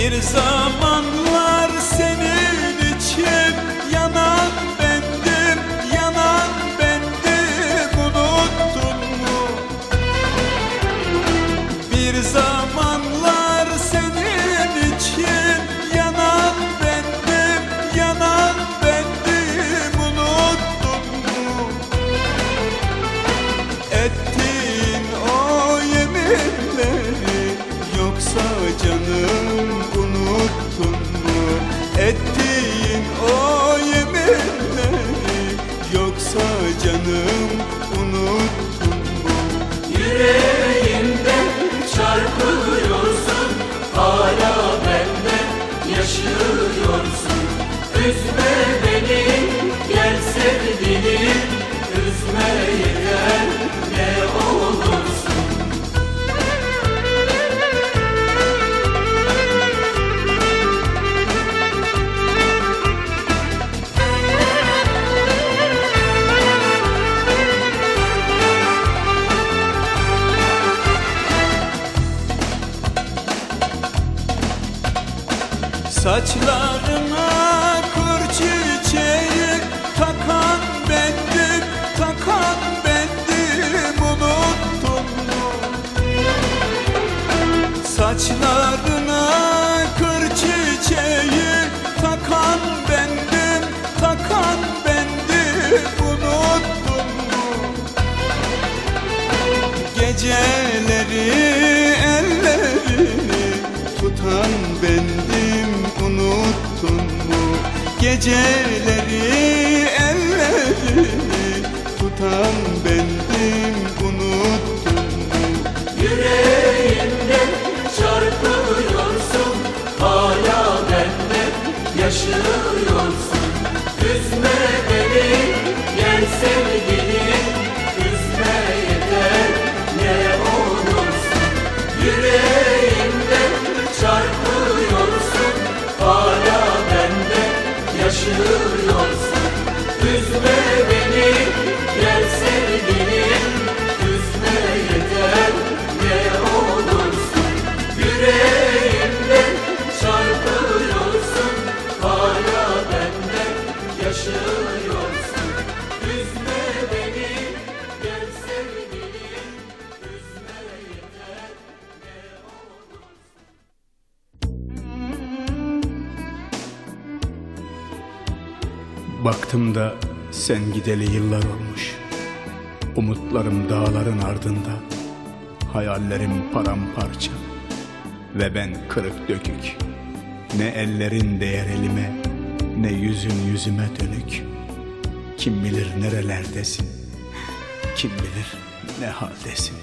Bir zamanlar senin için yanan bendim, yanan bendim unuttun mu? Bir zamanlar senin için yanan bendim, yanan bendim unuttun mu? Ettin o yeminleri yoksa canım unuttun mu? Yüreğimde Saçlarına kır çiçeği takan bendim, takan bendim unuttun mu? Saçlarına Geceleri ellerini tutan bendim unuttun mu? Yüreğimde çarpıyorsun Hala bende yaşıyorsun Üzme Baktım da sen gideli yıllar olmuş. Umutlarım dağların ardında. Hayallerim paramparça. Ve ben kırık dökük. Ne ellerin değer elime Ne yüzün yüzüme dönük. Kim bilir nerelerdesin? Kim bilir ne haldesin